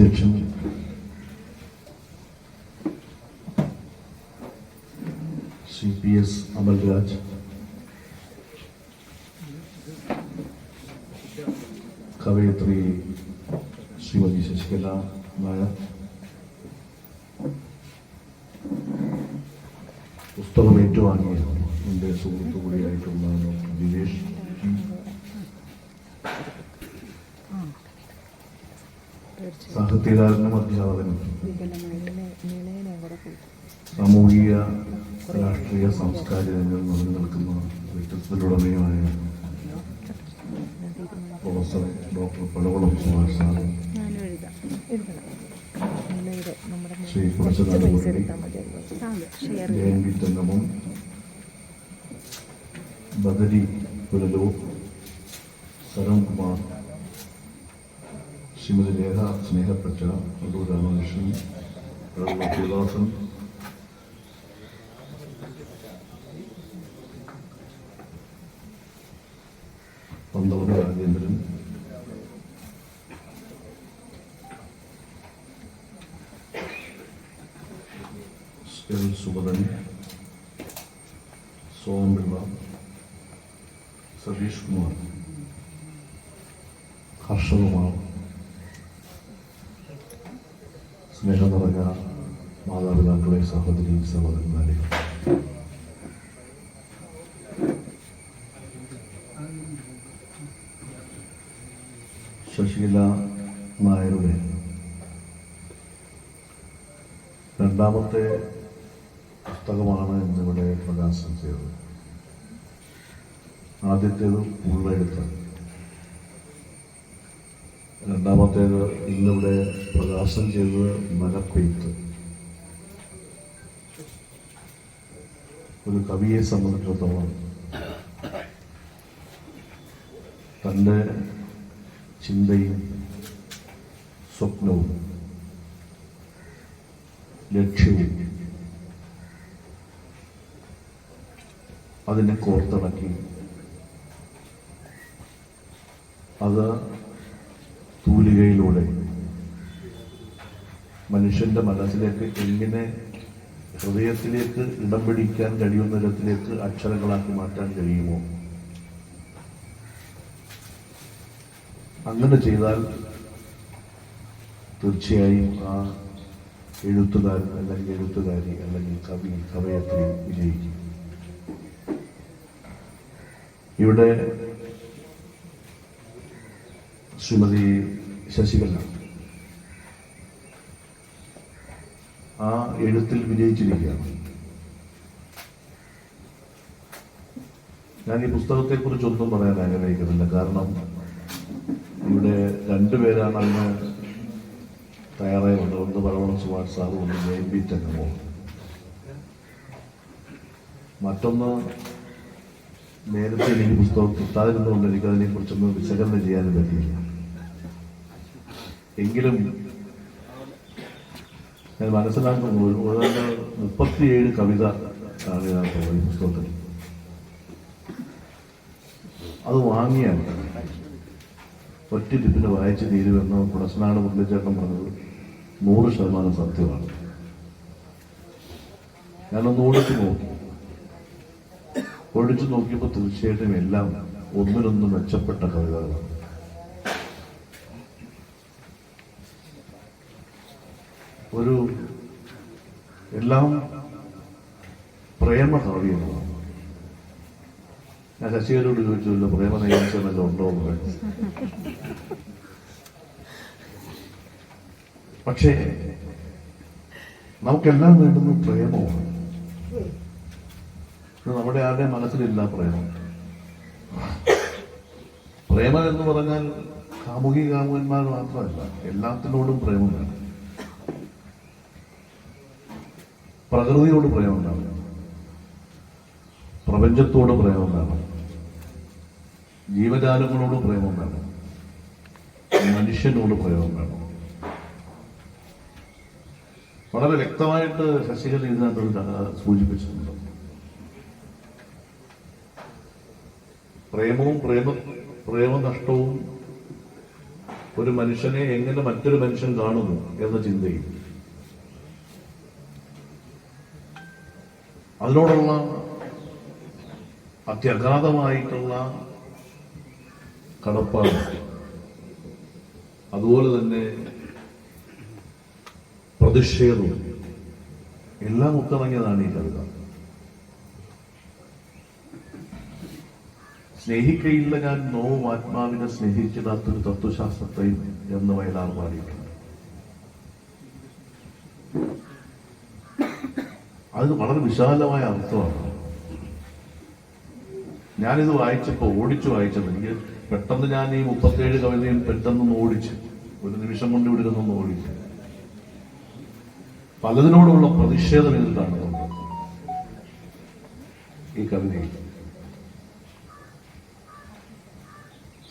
అధ్యక్షులు సిపిఎస్ అమల్ రాజ్ కవయిత్రి శ్రీమతి శశికళ నాయక్ സാഹിത്യകാരനും അധ്യാപകനും സാമൂഹിക രാഷ്ട്രീയ സാംസ്കാരിക രംഗം നിറഞ്ഞു നിൽക്കുന്ന വ്യക്തിത്വത്തിലുടമയുമായ professor doctor Padavalam Subhash sir Shri കുറച്ചുകാലി പൈസ മുരളി എടുത്താൽ മതിയല്ലോ ഷെയർ ജെ എൻ ബദരി പുരലൂർ സരൺകുമാർ രേഖ സ്നേഹപ്പറ്റ അടൂർ രാമകൃഷ്ണൻ ഡോക്ടർ ശിവദാസൻ പന്തളം രാജേന്ദ്രൻ എൽ സുഗതൻ സോമപിള്ള സതീഷ് കുമാർ ഹർഷകുമാർ സഹോദരി സഹോദരന്മാരെ. ശശീല നായരുടെ രണ്ടാമത്തെ പുസ്തകമാണ് ഇന്നിവിടെ പ്രകാശനം ചെയ്തത്. ആദ്യത്തേത് ഉള്ളെഴുത്ത്. രണ്ടാമത്തേത് ഇന്നിവിടെ പ്രകാശനം ചെയ്തത് മനപ്പെയ്ത്ത് ഒരു കവിയെ സംബന്ധിച്ചിടത്തോളം തന്റെ ചിന്തയും സ്വപ്നവും ലക്ഷ്യവും അതിനെ കോർത്തിണക്കി അത് തൂലികയിലൂടെ മനുഷ്യന്റെ മനസ്സിലേക്ക് എങ്ങനെ ഹൃദയത്തിലേക്ക് ഇടം പിടിക്കാൻ കഴിയുന്ന തരത്തിലേക്ക് അക്ഷരങ്ങളാക്കി മാറ്റാൻ കഴിയുമോ? അങ്ങനെ ചെയ്താൽ തീർച്ചയായും ആ എഴുത്തുകാരൻ അല്ലെങ്കിൽ എഴുത്തുകാരി അല്ലെങ്കിൽ കവി കവയത്രി വിജയിക്കും. ഇവിടെ ശ്രീമതി ശശികല ആ എഴുത്തിൽ വിജയിച്ചിരിക്കുകയാണ്. ഞാൻ ഈ പുസ്തകത്തെ കുറിച്ചൊന്നും പറയാൻ ആഗ്രഹിക്കുന്നില്ല. കാരണം ഇവിടെ രണ്ടുപേരാണ് അതിന് തയ്യാറായി വന്നത് ഒന്ന് പറവണം സുഭാഷ് സാറ് ഒന്ന് ജയൻ ബി ചെന്നമോ മറ്റൊന്ന് നേരത്തെ എനിക്ക് പുസ്തകം കിട്ടാതിരുന്നുകൊണ്ട് എനിക്ക് അതിനെ കുറിച്ചൊന്നും വിശകലനം ചെയ്യാനും പറ്റിയില്ല. എങ്കിലും ഞാൻ മനസ്സിലാക്കുന്ന ഏതാണ്ട് മുപ്പത്തിയേഴ് കവിത ആണ് ഈ പുസ്തകത്തിൽ. അത് വാങ്ങിയാൽ ഒറ്റ ടിപ്പിന് വായിച്ച് തീരുമെന്ന് കുടസനാട് മുരളിച്ചേട്ടൻ പറഞ്ഞത് നൂറ് ശതമാനം സത്യമാണ്. ഞാനൊന്ന് ഓടിച്ചു നോക്കി. ഒഴിച്ചു നോക്കിയപ്പോൾ തീർച്ചയായിട്ടും എല്ലാം ഒന്നിനൊന്ന് മെച്ചപ്പെട്ട കവിതകളാണ്. ഒരു എല്ലാം പ്രേമ കാവ്യങ്ങളാണ് ഞാൻ ശശികരോട് ചോദിച്ചില്ല പ്രേമ നയിച്ചെന്നല്ല ഉണ്ടോ? എന്ന്. പക്ഷേ നമുക്കെല്ലാം വേണ്ടുന്ന പ്രേമമാണ്. നമ്മുടെ ആരുടെ മനസ്സിലില്ല പ്രേമം? പ്രേമം എന്ന് പറഞ്ഞാൽ കാമുകി കാമുകന്മാർ മാത്രമല്ല എല്ലാത്തിനോടും പ്രേമം വേണം. പ്രകൃതിയോട് പ്രേമം ഉണ്ടാവണം പ്രപഞ്ചത്തോട് പ്രേമം വേണം ജീവജാലങ്ങളോട് പ്രേമം വേണം മനുഷ്യനോട് പ്രേമം വേണം വളരെ വ്യക്തമായിട്ട് ശശികല ഇതിനകത്ത് സൂചിപ്പിച്ചിട്ടുണ്ട്. പ്രേമവും പ്രേമ പ്രേമനഷ്ടവും ഒരു മനുഷ്യനെ എങ്ങനെ മറ്റൊരു മനുഷ്യൻ കാണുന്നു എന്ന ചിന്തയും അതിനോടുള്ള അത്യഗാധമായിട്ടുള്ള കടപ്പാട്. അതുപോലെ തന്നെ പ്രതിഷേധവും എല്ലാം ഉത്തമങ്ങിയതാണ് ഈ കവിത. സ്നേഹിക്കയില്ല ഞാൻ നോവും ആത്മാവിനെ സ്നേഹിച്ചിടാത്തൊരു തത്വശാസ്ത്രത്തെയും എന്ന് വയലാർ പാടിയിട്ടുണ്ട് അത് വളരെ വിശാലമായ അർത്ഥമാണ്. ഞാനിത് വായിച്ചപ്പോ ഓടിച്ചു വായിച്ചത് എനിക്ക് പെട്ടെന്ന് ഞാൻ ഈ മുപ്പത്തേഴ് കവിതയും പെട്ടെന്ന് ഓടിച്ചു ഒരു നിമിഷം കൊണ്ട് ഇവിടെ നിന്ന് ഓടിച്ചു. പലതിനോടുള്ള പ്രതിഷേധം ഇതിൽ കാണുന്നുണ്ട്. ഈ കവിതയിൽ.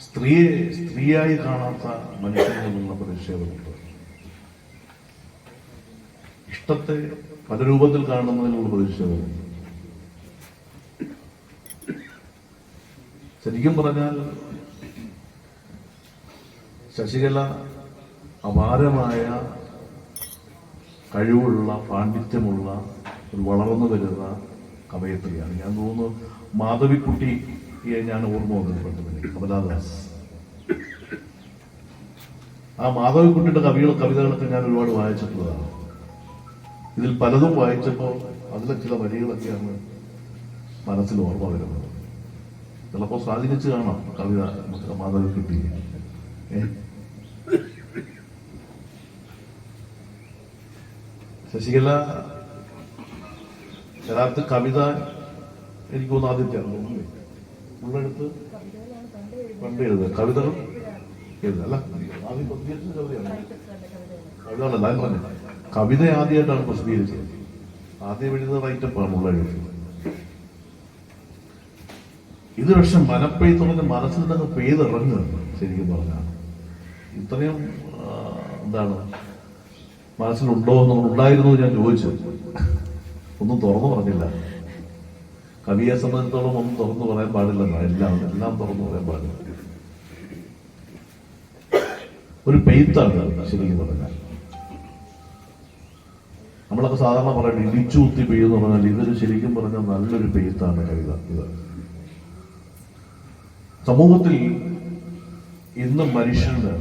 സ്ത്രീയെ സ്ത്രീയായി കാണാത്ത മനുഷ്യനിലുള്ള പ്രതിഷേധമുണ്ട്. ഇഷ്ടത്തെ പല രൂപത്തിൽ കാണണമെന്ന് നിങ്ങൾ പ്രതീക്ഷിച്ചത്. ശരിക്കും പറഞ്ഞാൽ ശശികല അപാരമായ കഴിവുള്ള പാണ്ഡിത്യമുള്ള ഒരു വളർന്നു വരുന്ന കവയത്രിയാണ്. ഞാൻ തോന്നുന്നു മാധവിക്കുട്ടിയെ ഞാൻ ഓർമ്മ വന്നത് പെട്ടെന്ന് കമലാദാസ്. ആ മാധവിക്കുട്ടിയുടെ കവികൾ കവിതകളൊക്കെ ഞാൻ ഒരുപാട് വായിച്ചിട്ടുള്ളതാണ്. ഇതിൽ പലതും വായിച്ചപ്പോൾ അതിലെ ചില വരികളൊക്കെയാണ് മനസ്സിൽ ഓർമ്മ വരുന്നത്. ചിലപ്പോൾ സ്വാധീനിച്ച് കാണാം കവിത നമുക്ക് കിട്ടി. ശശികല യഥാർത്ഥ കവിത എനിക്ക് തോന്നുന്നു ആദ്യത്തെയാണ് ഉള്ളെടുത്ത് പണ്ട് എഴുതുക കവിതകൾ എഴുതുക അല്ല? ആദ്യം കവിതയാണ്. കവിതകളല്ല പറഞ്ഞു കവിത ആദ്യമായിട്ടാണ് പ്രസിദ്ധീകരിച്ചത്. ആദ്യം എഴുതുന്ന റൈറ്റപ്പാണ് ഉള്ള എഴുതുന്നത് ഇത് പക്ഷെ മനപ്പെയ്ത്തുറന്ന് മനസ്സിൽ നിന്ന് പെയ്തിറങ്ങുക ശരിക്കും പറഞ്ഞാൽ. ഇത്രയും എന്താണ് മനസ്സിലുണ്ടോ എന്ന് ഉണ്ടായിരുന്നു ഞാൻ ചോദിച്ചു. ഒന്നും തുറന്നു പറഞ്ഞില്ല. കവിയെ സംബന്ധിച്ചിടത്തോളം ഒന്നും തുറന്നു പറയാൻ പാടില്ലെന്നാ എല്ലാം എല്ലാം തുറന്നു പറയാൻ പാടില്ല. ഒരു പെയ്ത്താണ് ശരിക്കും പറഞ്ഞാൽ. നമ്മളൊക്കെ സാധാരണ പറയുന്നത് ഇടിച്ചു കുത്തി പെയ്യുന്നു പറഞ്ഞാൽ ഇതൊരു ശരിക്കും പറഞ്ഞാൽ നല്ലൊരു പെയ്ത്താണ് കവിത. ഇത് സമൂഹത്തിൽ ഇന്ന് മനുഷ്യന്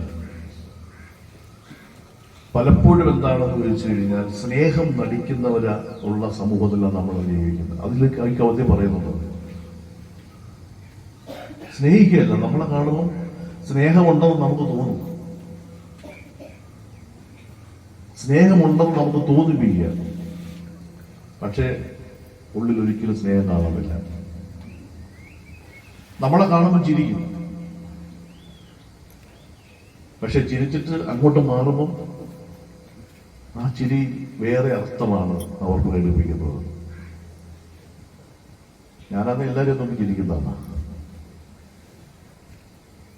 പലപ്പോഴും എന്താണെന്ന് ചോദിച്ചു കഴിഞ്ഞാൽ സ്നേഹം നടിക്കുന്നവര ഉള്ള സമൂഹത്തിലാണ് നമ്മൾ ജീവിക്കുന്നത്. അതിൽ ഈ കവിത പറയുന്നുണ്ട്. സ്നേഹിക്കുകയല്ല നമ്മളെ കാണുമ്പോൾ സ്നേഹമുണ്ടെന്ന് നമുക്ക് തോന്നും. സ്നേഹമുണ്ടെന്ന് നമുക്ക് തോന്നിപ്പിക്കുക. പക്ഷേ ഉള്ളിൽ ഒരിക്കലും സ്നേഹം കാണാറില്ല നമ്മളെ കാണുമ്പോൾ ചിരിക്കും. പക്ഷെ ചിരിച്ചിട്ട് അങ്ങോട്ട് മാറുമ്പോൾ ആ ചിരി വേറെ അർത്ഥമാണ് അവർക്ക് പ്രകടിപ്പിക്കുന്നത് ഞാനന്ന് എല്ലാവരും നോക്കി ചിരിക്കുന്നതാണ്.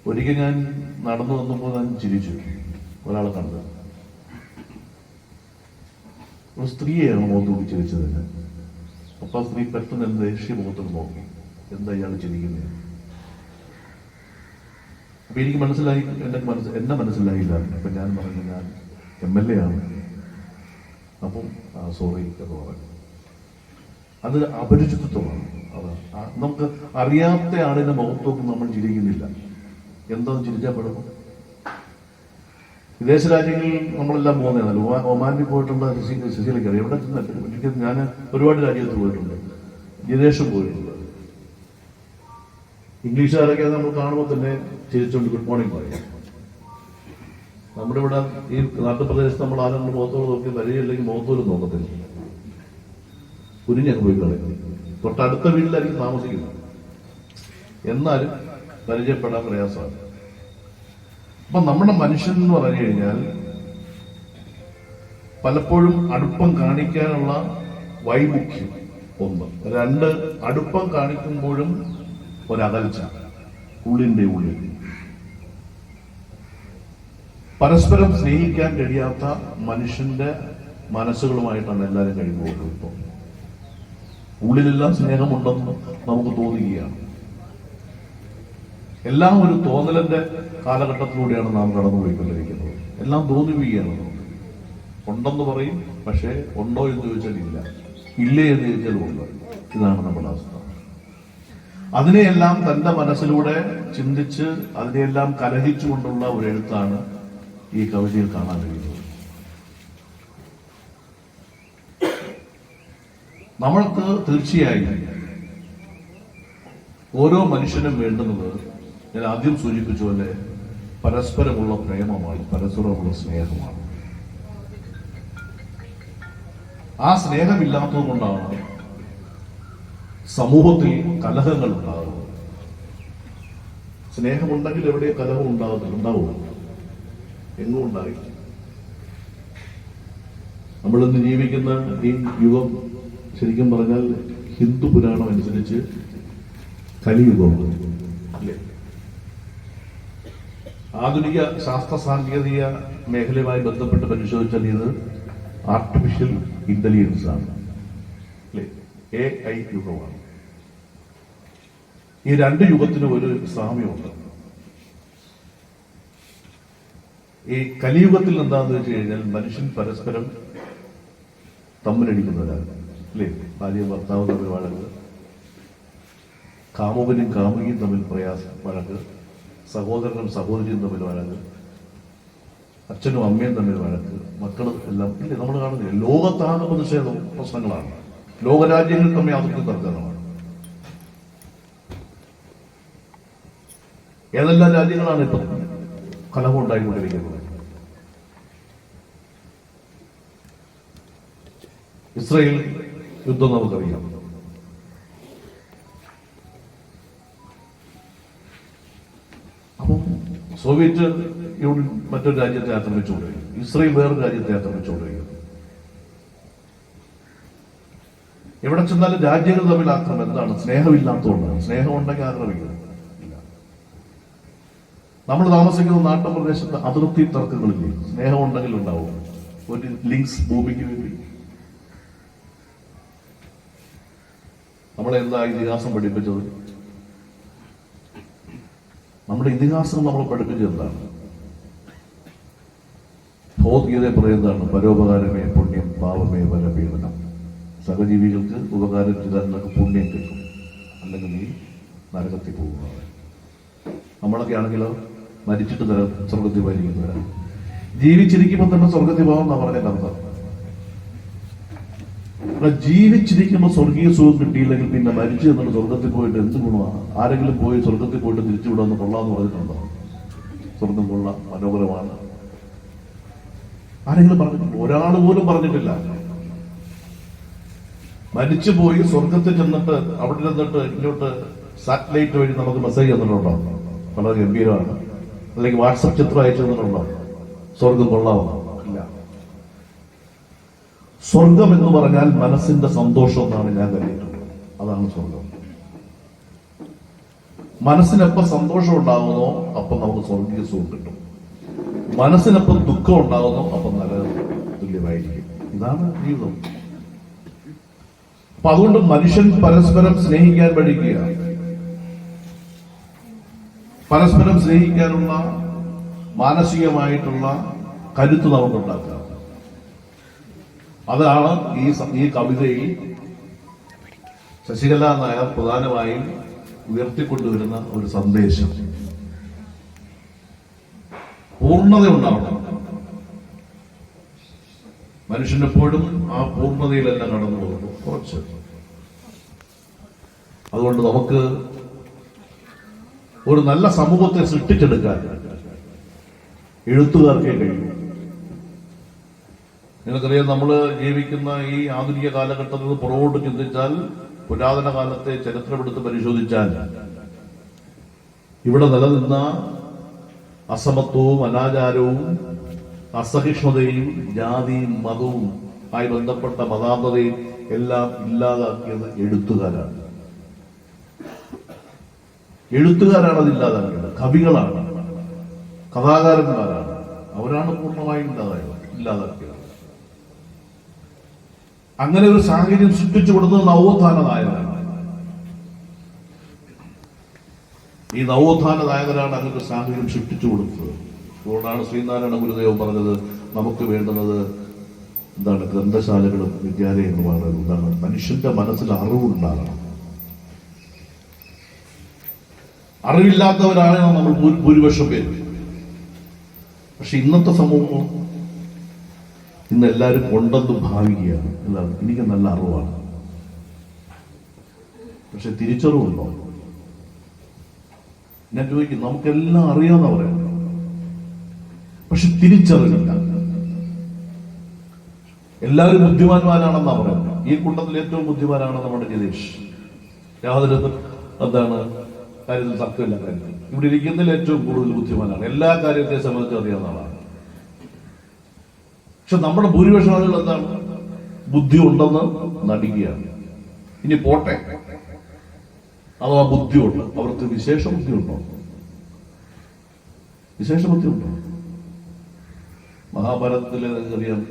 ഒരിക്കൽ ഞാൻ നടന്നു വന്നപ്പോൾ ഞാൻ ചിരിച്ചു. ഒരാളെ കണ്ടത് ഒരു സ്ത്രീയെയാണ് മുഖത്ത് നോക്കി വെച്ചത് അപ്പൊ ആ സ്ത്രീ പെട്ടെന്ന് എന്ത് ദേഷ്യ മുഖത്തോട്ട് നോക്കി. എന്താ ഇയാൾ ചിരിക്കുന്നത് അപ്പൊ എനിക്ക് മനസ്സിലായി എന്റെ മനസ്സ് എന്നെ മനസ്സിലായില്ല. അപ്പൊ ഞാൻ പറഞ്ഞു ഞാൻ എം എൽ എ ആണ്. അപ്പം സോറി എന്ന് പറഞ്ഞു. അത് അപരിചിതത്വമാണ്. അത് നമുക്ക് അറിയാത്ത ആളിന്റെ മുഖത്തൊന്നും നമ്മൾ ചിരിക്കുന്നില്ല. എന്താ ചിരിച്ചാൽ പെടുന്നു വിദേശ രാജ്യങ്ങളിൽ നമ്മളെല്ലാം പോകുന്നതാണ്. ഒമാ- ഒമാനിൽ പോയിട്ടുള്ള ശശി ശശികലയ്ക്ക് അറിയാം. എവിടെ ചെന്നിട്ട്? എനിക്ക് ഞാൻ ഒരുപാട് രാജ്യത്ത് പോയിട്ടുണ്ട്. വിദേശം പോയിട്ടുണ്ട്. ഇംഗ്ലീഷുകാരൊക്കെ നമ്മൾ കാണുമ്പോൾ തന്നെ ചിരിച്ചുകൊണ്ട് ഗുഡ് മോർണിംഗ് പറയും. നമ്മുടെ ഇവിടെ ഈ നാട്ടുപ്രദേശത്ത് നമ്മൾ ആരെങ്കിലും മുഖത്തോട് നോക്കി വരികയില്ലെങ്കിൽ മുഖത്തോട് നോക്കത്തില്ല. കുരിഞ്ഞൊക്കെ പോയി കളയും തൊട്ടടുത്ത വീട്ടിലായിരിക്കും താമസിക്കുന്നത്. എന്നാലും പരിചയപ്പെടാൻ പ്രയാസമാണ്. അപ്പൊ നമ്മുടെ മനുഷ്യൻ എന്ന് പറഞ്ഞു കഴിഞ്ഞാൽ പലപ്പോഴും അടുപ്പം കാണിക്കാനുള്ള വൈമുഖ്യം ഒന്ന്. രണ്ട് അടുപ്പം കാണിക്കുമ്പോഴും ഒരകൽച്ച ഉള്ളിന്റെ ഉള്ളിൽ. പരസ്പരം സ്നേഹിക്കാൻ കഴിയാത്ത മനുഷ്യന്റെ മനസ്സുകളുമായിട്ടാണ് എല്ലാവരും കഴിഞ്ഞു പോകുന്നത് ഇപ്പോൾ ഉള്ളിലെല്ലാം സ്നേഹമുണ്ടെന്ന് നമുക്ക് തോന്നുകയാണ്. എല്ലാം ഒരു തോന്നലിന്റെ കാലഘട്ടത്തിലൂടെയാണ് നാം കടന്നുപോയിക്കൊണ്ടിരിക്കുന്നത്. എല്ലാം തോന്നിപ്പിക്കുകയാണ് നമുക്ക് ഉണ്ടെന്ന് പറയും പക്ഷേ ഉണ്ടോ എന്ന് ചോദിച്ചാൽ ഇല്ല. ഇല്ലേ എന്ന് ചോദിച്ചാൽ ഉണ്ട് ഇതാണ് നമ്മുടെ അവസ്ഥ. അതിനെയെല്ലാം തന്റെ മനസ്സിലൂടെ ചിന്തിച്ച് അതിനെയെല്ലാം കലഹിച്ചുകൊണ്ടുള്ള ഒരു എഴുത്താണ് ഈ കവിതയിൽ കാണാൻ കഴിയുന്നത്. നമ്മൾക്ക് തീർച്ചയായും ഓരോ മനുഷ്യനും വേണ്ടുന്നത് ഞാൻ ആദ്യം സൂചിപ്പിച്ച പോലെ പരസ്പരമുള്ള പ്രേമമാണ് പരസ്പരമുള്ള സ്നേഹമാണ്. ആ സ്നേഹമില്ലാത്തത് കൊണ്ടാണ് സമൂഹത്തിൽ കലഹങ്ങൾ ഉണ്ടാകുന്നത്. സ്നേഹമുണ്ടെങ്കിൽ എവിടെ കലഹം ഉണ്ടാകുന്നില്ല ഉണ്ടാവുക എങ്ങും ഉണ്ടായില്ല നമ്മളിന്ന് ജീവിക്കുന്ന ഈ യുഗം ശരിക്കും പറഞ്ഞാൽ ഹിന്ദു പുരാണം അനുസരിച്ച് കലിയുഗമാണ് അല്ലേ? ആധുനിക ശാസ്ത്ര സാങ്കേതിക മേഖലയുമായി ബന്ധപ്പെട്ട് പരിശോധിച്ചാൽ ഇത് ആർട്ടിഫിഷ്യൽ ഇന്റലിജൻസ് ആണ്. അല്ലേ? എ ഐ യുഗമാണ്. ഈ രണ്ട് യുഗത്തിനും ഒരു സാമ്യമുണ്ട്. ഈ കലിയുഗത്തിൽ എന്താണെന്ന് വെച്ച് കഴിഞ്ഞാൽ മനുഷ്യൻ പരസ്പരം തമ്മിലടിക്കുന്നവരാണ്. അല്ലേ? ഭാര്യ ഭർത്താവ് തമ്മിൽ വഴക്ക് കാമുകനും കാമുകിയും തമ്മിൽ പ്രയാസം വഴക്ക്. സഹോദരനും സഹോദരിയും തമ്മിൽ വഴക്ക്. അച്ഛനും അമ്മയും തമ്മിൽ വഴക്ക്. മക്കളും എല്ലാം ഇല്ലേ? നമ്മൾ കാണുന്നില്ല? ലോകത്താണ് പ്രതിഷേധം പ്രശ്നങ്ങളാണ്. ലോകരാജ്യങ്ങൾ തമ്മിൽ അതിർത്തി തർക്കമാണ് ഏതെല്ലാം രാജ്യങ്ങളാണ് ഇപ്പം കലഹം ഉണ്ടായിക്കൊണ്ടിരിക്കുന്നത് ഇസ്രയേൽ യുദ്ധം നമുക്കറിയാം. സോവിയറ്റ് യൂണിയൻ മറ്റൊരു രാജ്യത്തെ ആക്രമിച്ചുകൊണ്ടിരിക്കും ഇസ്രയേൽ വേറൊരു രാജ്യത്തെ ആക്രമിച്ചുകൊണ്ടിരിക്കുന്നു എവിടെ ചെന്നാലും രാജ്യങ്ങൾ തമ്മിൽ ആക്രമം എന്താണ്? സ്നേഹമില്ലാത്തതുകൊണ്ടാണ്. സ്നേഹം ഉണ്ടെങ്കിൽ ആക്രമിക്കുന്നു നമ്മൾ താമസിക്കുന്ന നാട്ടുപ്രദേശത്ത് അതിർത്തി തർക്കങ്ങളില്ലേ? സ്നേഹം ഉണ്ടെങ്കിൽ ഉണ്ടാവും. ഒരു ലിങ്ക്സ് ഭൂമിക്ക് വേണ്ടി. നമ്മളെന്താ ഇതിഹാസം പഠിപ്പിച്ചത്? നമ്മുടെ ഇതിഹാസം നമ്മൾ പഠിപ്പിച്ചത് എന്താണ്? ഭൗതികത പറയുന്നതാണ് പരോപകാരമേ പുണ്യം പാവമേ ബലപീഡനം. സഹജീവികൾക്ക് ഉപകാരം ചെയ്താൽ നിനക്ക് പുണ്യം കിട്ടും. അല്ലെങ്കിൽ നീ നരകത്തിൽ പോകുന്നതാണ് നമ്മളൊക്കെ ആണെങ്കിലോ മരിച്ചിട്ട് തരാം സ്വർഗത്തിൽ പോയിരിക്കുന്നവരാണ് ജീവിച്ചിരിക്കുമ്പോൾ തന്നെ സ്വർഗത്തിൽ പോകാം എന്നാ പറഞ്ഞ അർത്ഥം ജീവിച്ചിരിക്കുമ്പോൾ സ്വർഗീയ സുഖം കിട്ടിയില്ലെങ്കിൽ പിന്നെ മരിച്ചു എന്നുള്ള സ്വർഗത്തിൽ പോയിട്ട് എന്ത് ഗുണമാണ്? ആരെങ്കിലും പോയി സ്വർഗത്തിൽ പോയിട്ട് തിരിച്ചു വിടാന്ന് കൊള്ളാന്ന് പറഞ്ഞിട്ടുണ്ടോ? സ്വർഗം കൊള്ള മനോഹരമാണ്. ആരെങ്കിലും പറഞ്ഞിട്ടില്ല ഒരാൾ പോലും പറഞ്ഞിട്ടില്ല. മരിച്ചു പോയി സ്വർഗത്തിൽ ചെന്നിട്ട് അവിടെ ചെന്നിട്ട് ഇങ്ങോട്ട് സാറ്റലൈറ്റ് വഴി നമുക്ക് മെസ്സേജ് തന്നിട്ടുണ്ടോ? വളരെ ഗംഭീരമാണ്. അല്ലെങ്കിൽ വാട്സപ്പ് ചിത്രം അയച്ചു തന്നിട്ടുണ്ടോ? സ്വർഗം കൊള്ളാമോ ഇല്ല. സ്വർഗം എന്ന് പറഞ്ഞാൽ മനസ്സിന്റെ സന്തോഷം എന്നാണ് ഞാൻ കരുതിയിട്ടുള്ളത്. അതാണ് സ്വർഗം. മനസ്സിനെപ്പോ സന്തോഷം ഉണ്ടാകുന്നോ അപ്പം നമുക്ക് സ്വർഗീയ സുഖം കിട്ടും. മനസ്സിനെപ്പോ ദുഃഖം ഉണ്ടാകുന്നോ അപ്പം നല്ല തുല്യമായിരിക്കും. ഇതാണ് ജീവിതം. അപ്പൊ അതുകൊണ്ട് മനുഷ്യൻ പരസ്പരം സ്നേഹിക്കാൻ പഠിക്കുക പരസ്പരം സ്നേഹിക്കാനുള്ള മാനസികമായിട്ടുള്ള കരുത്ത് നമുക്കുണ്ടാക്കുക അതാണ് ഈ ഈ കവിതയിൽ ശശികല നായർ പ്രധാനമായും ഉയർത്തിക്കൊണ്ടുവരുന്ന ഒരു സന്ദേശം. പൂർണത ഉണ്ടാവണം മനുഷ്യനെപ്പോഴും ആ പൂർണതയിലല്ല കടന്നു പോകുന്നു കുറച്ച്. അതുകൊണ്ട് നമുക്ക് ഒരു നല്ല സമൂഹത്തെ സൃഷ്ടിച്ചെടുക്കാൻ എഴുത്തുകാർക്കേ കഴിയും. നിങ്ങൾക്കറിയാം നമ്മൾ ജീവിക്കുന്ന ഈ ആധുനിക കാലഘട്ടത്തിൽ പുറകോട്ട് ചിന്തിച്ചാൽ പുരാതന കാലത്തെ ചരിത്രമെടുത്ത് പരിശോധിച്ചാൽ ഇവിടെ നിലനിന്ന അസമത്വവും അനാചാരവും അസഹിഷ്ണുതയും ജാതിയും മതവും ആയി ബന്ധപ്പെട്ട മതാന്തതയും എല്ലാം ഇല്ലാതാക്കിയത് എഴുത്തുകാരാണ്. എഴുത്തുകാരാണ് അത് ഇല്ലാതാക്കിയത്. കവികളാണ്. കഥാകാരന്മാരാണ്. അവരാണ് പൂർണമായും ഇല്ലാതായത് ഇല്ലാതാക്കിയത്. അങ്ങനെ ഒരു സാഹചര്യം സൃഷ്ടിച്ചു കൊടുത്തത് നവോത്ഥാന നായകരാണ് ഈ നവോത്ഥാന നായകരാണ് അങ്ങനെ ഒരു സാഹചര്യം സൃഷ്ടിച്ചു കൊടുത്തത്. അതുകൊണ്ടാണ് ശ്രീനാരായണ ഗുരുദേവ് പറഞ്ഞത് നമുക്ക് വേണ്ടുന്നത് എന്താണ് ഗ്രന്ഥശാലകളും വിദ്യാലയങ്ങളുമാണ്. എന്താണ്? മനുഷ്യന്റെ മനസ്സിൽ അറിവുണ്ടാകണം അറിവില്ലാത്തവരാണ് നമ്മൾ ഭൂരിപക്ഷം പേര് പക്ഷെ ഇന്നത്തെ സമൂഹം ഇന്ന് എല്ലാവരും ഉണ്ടെന്ന് ഭാവിക്കുകയാണ് എന്താണ് എനിക്ക് നല്ല അറിവാണ്. പക്ഷെ തിരിച്ചറിവുണ്ടോ? ഞാൻ ചോദിക്കും നമുക്കെല്ലാം അറിയാമെന്ന് പറയാം പക്ഷെ തിരിച്ചറിവില്ല. എല്ലാവരും ബുദ്ധിമാന്മാരാണെന്നാ പറയുന്നത്. ഈ കൂട്ടത്തിൽ ഏറ്റവും ബുദ്ധിമാനാണ് നമ്മുടെ ജിതേഷ് യാതൊരു എന്താണ് കാര്യത്തിൽ തർക്കമില്ല കാര്യത്തിൽ. ഇവിടെ ഇരിക്കുന്നതിൽ ഏറ്റവും കൂടുതൽ ബുദ്ധിമാനാണ്. എല്ലാ കാര്യത്തെ സംബന്ധിച്ച് അറിയാവുന്ന ആളാണ്. പക്ഷെ നമ്മുടെ ഭൂരിപക്ഷം ആളുകൾ എന്താണ്? ബുദ്ധി ഉണ്ടെന്ന് നടിക്കുകയാണ് ഇനി പോട്ടെ. അഥവാ ബുദ്ധിയുണ്ട്. അവർക്ക് വിശേഷ ബുദ്ധിയുണ്ടോ? വിശേഷ ബുദ്ധിയുണ്ടോ? മഹാഭാരതത്തിലെ നിങ്ങൾക്കറിയാം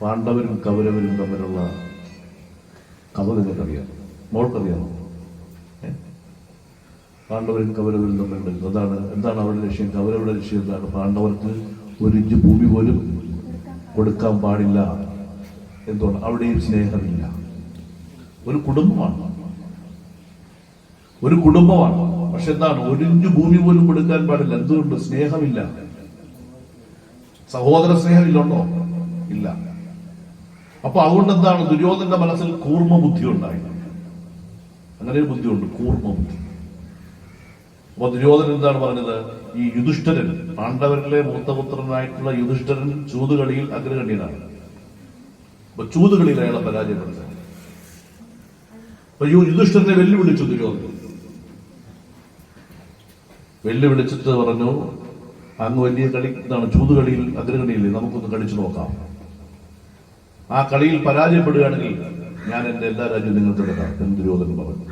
പാണ്ഡവരും കൗരവരും തമ്മിലുള്ള കഥ നിങ്ങൾക്കറിയാം. മോൾക്കറിയാമോ? പാണ്ഡവരും കൗരവരും തമ്മിലുള്ള അതാണ് എന്താണ് അവരുടെ ലക്ഷ്യം? കൗരവരുടെ ലക്ഷ്യം എന്താണ്? പാണ്ഡവർക്ക് ഒരു ഇഞ്ച് ഭൂമി പോലും കൊടുക്കാൻ പാടില്ല എന്തുകൊണ്ട്? അവിടെയും സ്നേഹമില്ല. ഒരു കുടുംബമാണ്. ഒരു കുടുംബമാണ്. പക്ഷെ എന്താണ്? ഒരിഞ്ച് ഭൂമി പോലും കൊടുക്കാൻ പാടില്ല. എന്തുകൊണ്ട്? സ്നേഹമില്ല. സഹോദര സ്നേഹമില്ലുണ്ടോ? ഇല്ല. അപ്പൊ അതുകൊണ്ട് എന്താണ്? ദുര്യോധന്റെ മനസ്സിൽ കൂർമ്മ ബുദ്ധി ഉണ്ടായി. അങ്ങനെ ഒരു ബുദ്ധിയുണ്ട്. കൂർമ്മ ബുദ്ധി അപ്പൊ ദുര്യോധനൻ എന്താണ് പറഞ്ഞത്? ഈ യുധിഷ്ഠരൻ പാണ്ഡവരിലെ മൂത്തപുത്രനായിട്ടുള്ള യുധിഷ്ഠരൻ ചൂതുകളിയിൽ അഗ്രഗണ്യനാണ്. അപ്പൊ ചൂതുകളിയിൽ അയാളെ പരാജയപ്പെടുന്നത് അപ്പൊ യുധിഷ്ഠരനെ വെല്ലുവിളിച്ചു ദുര്യോധനൻ വെല്ലുവിളിച്ചിട്ട് പറഞ്ഞു അങ്ങ് വലിയ കളി ഇതാണ് ചൂതുകളിയിൽ അഗ്രഗണിയില്ലേ നമുക്കൊന്ന് കളിച്ചു നോക്കാം. ആ കളിയിൽ പരാജയപ്പെടുകയാണെങ്കിൽ ഞാൻ എന്റെ എല്ലാ രാജ്യവും നിങ്ങൾക്ക് എടുക്കാം എന്ന് ദുര്യോധനൻ പറഞ്ഞു.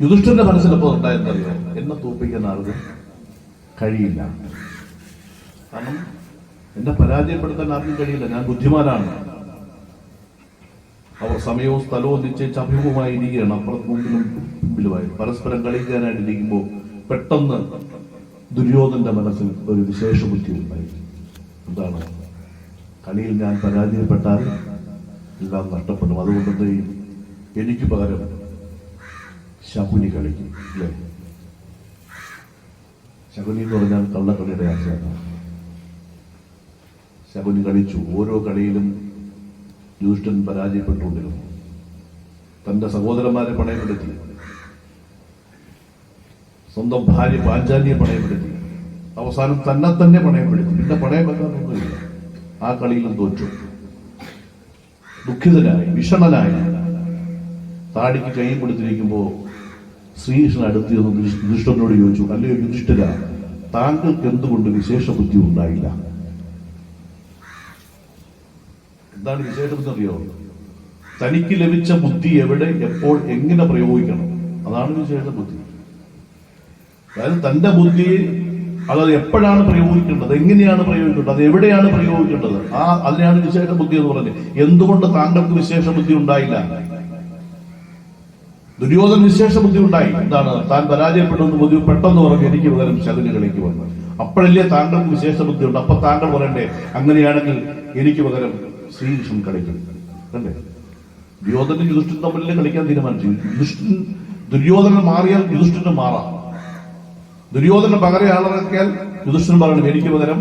യുധിഷ്ഠിരന്റെ മനസ്സിലപ്പോൾ ഉണ്ടായെന്നറിയോ എന്നെ തോപ്പിക്കാൻ ആർക്കും കഴിയില്ല. കാരണം എന്നെ പരാജയപ്പെടുത്താൻ ആർക്കും കഴിയില്ല. ഞാൻ ബുദ്ധിമാനാണ്. അവർ സമയവും സ്ഥലവും നിശ്ചയിച്ച് അഭിമുഖമായി ഇരിക്കുകയാണ്. അപ്പുറത്ത് മുമ്പിലും മുമ്പിലുമായി. പരസ്പരം കളിക്കാനായിട്ട് ഇരിക്കുമ്പോൾ പെട്ടെന്ന് ദുര്യോധന്റെ മനസ്സിൽ ഒരു വിശേഷ ബുദ്ധി ഉണ്ടായി. എന്താണ്? കളിയിൽ ഞാൻ പരാജയപ്പെട്ടാൽ എല്ലാം നഷ്ടപ്പെടും. അതുകൊണ്ട്? എനിക്ക് പകരം ശകുനി കളിക്കും അല്ലേ? ശകുനി എന്ന് പറഞ്ഞാൽ കള്ളക്കളിയുടെ ആശയമാണ്. ശകുനി കളിച്ചു. ഓരോ കളിയിലും യുധിഷ്ഠൻ പരാജയപ്പെട്ടുകൊണ്ടിരുന്നു. തന്റെ സഹോദരന്മാരെ പണയപ്പെടുത്തി. സ്വന്തം ഭാര്യ പാഞ്ചാലിയെ പണയപ്പെടുത്തി. അവസാനം തന്നെ തന്നെ പണയപ്പെടുത്തി. പിന്നെ പണയം ആ കളിയിലും തോറ്റു. ദുഃഖിതനായി വിഷണനായി താടിക്ക് കൈ കൊടുത്തിരിക്കുമ്പോ ശ്രീകൃഷ്ണൻ അടുത്ത് ചെന്ന് യുധിഷ്- യുധിഷ്ഠിരനോട് ചോദിച്ചു അല്ലയോ യുധിഷ്ഠിര താങ്കൾക്ക് എന്തുകൊണ്ട് വിശേഷ ബുദ്ധി ഉണ്ടായില്ല? എന്താണ് വിശേഷം അറിയോ? തനിക്ക് ലഭിച്ച ബുദ്ധി എവിടെ എപ്പോൾ എങ്ങനെ പ്രയോഗിക്കണം? അതാണ് വിശേഷ ബുദ്ധി. അതായത് തന്റെ ബുദ്ധി അത് എപ്പോഴാണ് പ്രയോഗിക്കേണ്ടത്? എങ്ങനെയാണ് പ്രയോഗിക്കേണ്ടത്? അത് എവിടെയാണ് പ്രയോഗിക്കേണ്ടത്? ആ അതിനെയാണ് വിശേഷ ബുദ്ധി എന്ന് പറഞ്ഞത്. എന്തുകൊണ്ട് താങ്കൾക്ക് വിശേഷ ബുദ്ധി ഉണ്ടായില്ല? ദുര്യോധന വിശേഷ ബുദ്ധി ഉണ്ടായി എന്താണ്? താൻ പരാജയപ്പെടുന്ന ബുദ്ധി പെട്ടെന്ന് പറഞ്ഞു എനിക്ക് പകരം ശകുനികളിലേക്ക് വന്നു. അപ്പോഴല്ലേ താങ്കൾക്ക് വിശേഷ ബുദ്ധി ഉണ്ട് അപ്പൊ താങ്കൾ പറയണ്ടേ അങ്ങനെയാണെങ്കിൽ എനിക്ക് പകരം ശ്രീകൃഷ്ണൻ കളിക്കും. അല്ലേ? ദുര്യോധന യുധിഷ്ഠൻ തമ്മിലല്ലേ കളിക്കാൻ തീരുമാനിച്ചു യുധിഷ്ഠൻ ദുര്യോധനൻ മാറിയാൽ യുധിഷ്ഠിന് മാറാം. ദുര്യോധന പകരം യുധിഷ്ഠിരൻ പറയണം എനിക്ക് പകരം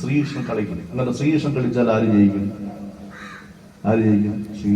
ശ്രീകൃഷ്ണൻ കളിക്കും. അങ്ങനെ ശ്രീകൃഷ്ണൻ കളിച്ചാൽ ആര് ജയിക്കും? ആര് ജയിക്കും? ശ്രീ